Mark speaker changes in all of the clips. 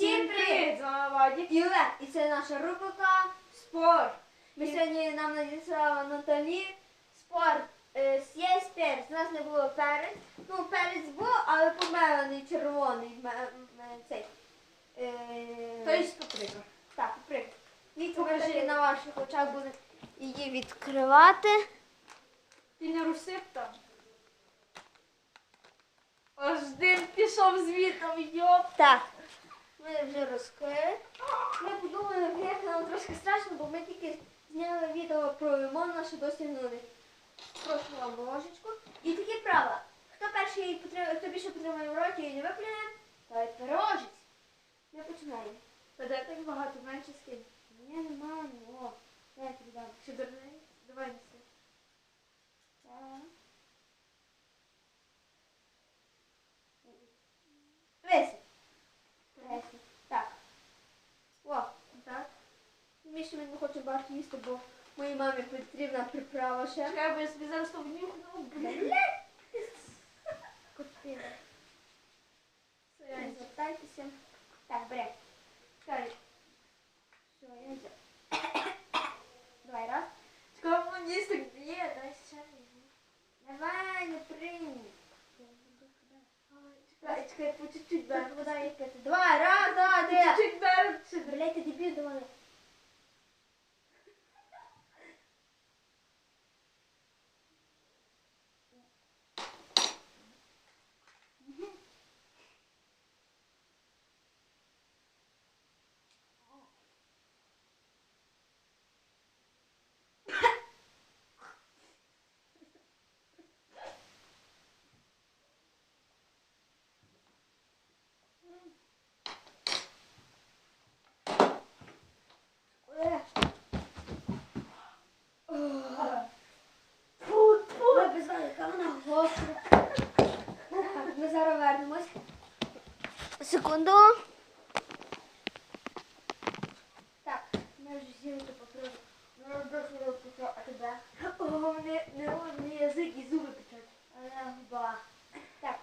Speaker 1: Всім привіт!
Speaker 2: З вами Вадік.
Speaker 1: І і це наша рубрика
Speaker 2: Спорт.
Speaker 1: Ми сьогодні нам надіслала Наталі спорт е, є перець. У нас не було перець. Ну, перець був, але помелений червоний. цей. Е,
Speaker 2: Тобто паприка.
Speaker 1: так, ми
Speaker 2: Покажи.
Speaker 1: на ваших очах будемо її відкривати.
Speaker 2: Ти не русип там. Аж дим пішов звітом, йоп.
Speaker 1: Так, ми вже розкрили. Ми подумали, як нам трошки страшно, бо ми тільки зняли відео про лимон, наше досягнули. Прошу вам ложечку. І такі правила. Хто перший потримає, хто більше потримає в роті і не виплюне, той переможець. Ми починаємо.
Speaker 2: Та де так багато, менше скинь.
Speaker 1: Ні, нема, о. Я тобі дам.
Speaker 2: Чи дурний? Давай неси.
Speaker 1: Так. Висить. Висить. Так. О,
Speaker 2: Так.
Speaker 1: Більше ми не хочемо багато їсти, бо моїй мамі потрібна приправа ще.
Speaker 2: Чекай, бо я собі зараз то внюхну. Блін.
Speaker 1: Купила. Звертайтеся. Так, бери. Чекай. Все, я взяв. Давай, раз.
Speaker 2: Чекай, воно їсти б'є, дай ще.
Speaker 1: Давай, не прийми.
Speaker 2: Ай,
Speaker 1: Чекай, чекай, по чуть-чуть дай вода пити. Давай, раз, два, три.
Speaker 2: Чуть-чуть беру, чи дай.
Speaker 1: Блять, ти дебіл, давай. Е.
Speaker 2: Фу, фу.
Speaker 1: Ой, без знаю, яка вона гостра. Так, ми зараз вернемось. Секунду. Так, ми вже ту папрозу. Ми розбросили папрозу, а тебе?
Speaker 2: О, мене, не, мене язик і зуби печать.
Speaker 1: Але губа. Так.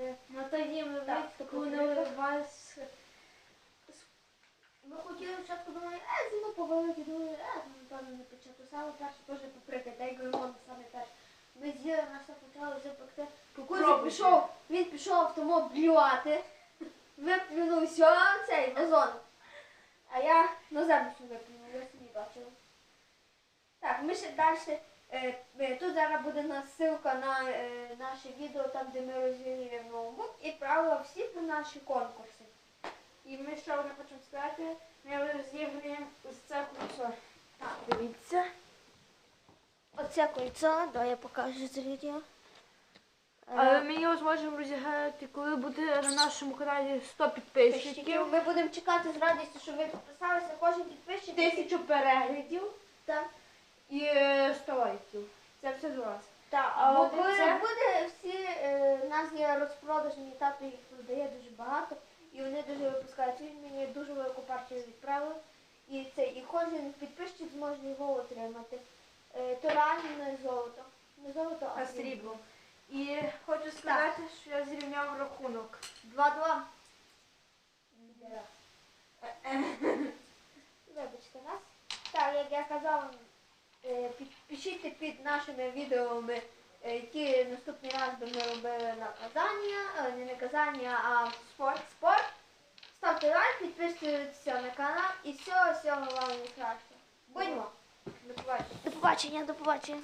Speaker 1: е,
Speaker 2: Ну тоді ми
Speaker 1: Так,
Speaker 2: не
Speaker 1: паприка.
Speaker 2: вириваєш.
Speaker 1: Ми хотіли спочатку думали, е, зиму повалити, думали, е, ну, напевно, не пече. То саме перше теж паприка, та й лимон саме перше. Ми з'їли, нас все почало вже пекти. Кукузик пішов, він пішов тому блювати, виплюнув все цей вазон. А я на землю виплюнув, я собі бачила. Так, ми ще далі. Е, е, тут зараз буде у нас ссылка на е, наше відео, там де ми розігруємо ноутбук і правила всі про наші конкурси.
Speaker 2: І ми ще одне хочемо сказати, ми розігруємо ось це кольцо.
Speaker 1: Так.
Speaker 2: Дивіться.
Speaker 1: Оце кольцо, давай я покажу це відео.
Speaker 2: Але ми його зможемо розіграти, коли буде на нашому каналі 100 підписчиків.
Speaker 1: Ми будемо чекати з радістю, щоб ви підписалися. Кожен підписчик.
Speaker 2: Тисячу переглядів
Speaker 1: Так.
Speaker 2: і е, 100 лайків. Це все з вас.
Speaker 1: Так,
Speaker 2: А от це-
Speaker 1: буде всі, е, у нас є розпродажні, тато їх продає дуже багато, і вони дуже випускають. Він мені дуже велику партію відправив. І це, і кожен підписчик зможе його отримати. Е, то реально не золото. Не золото, а,
Speaker 2: А срібло. І хочу сказати, що я зрівняв рахунок.
Speaker 1: 2-2. Вибачте нас. Так, як я казала, е, під- пишіть під нашими відеоми, е, які наступний раз би ми робили наказання, е, не наказання, а спорт. Спорт. Ставте лайк, підписуйтесь на канал і всього, всього вам найкращого. Будьмо!
Speaker 2: До побачення.
Speaker 1: До побачення, до побачення.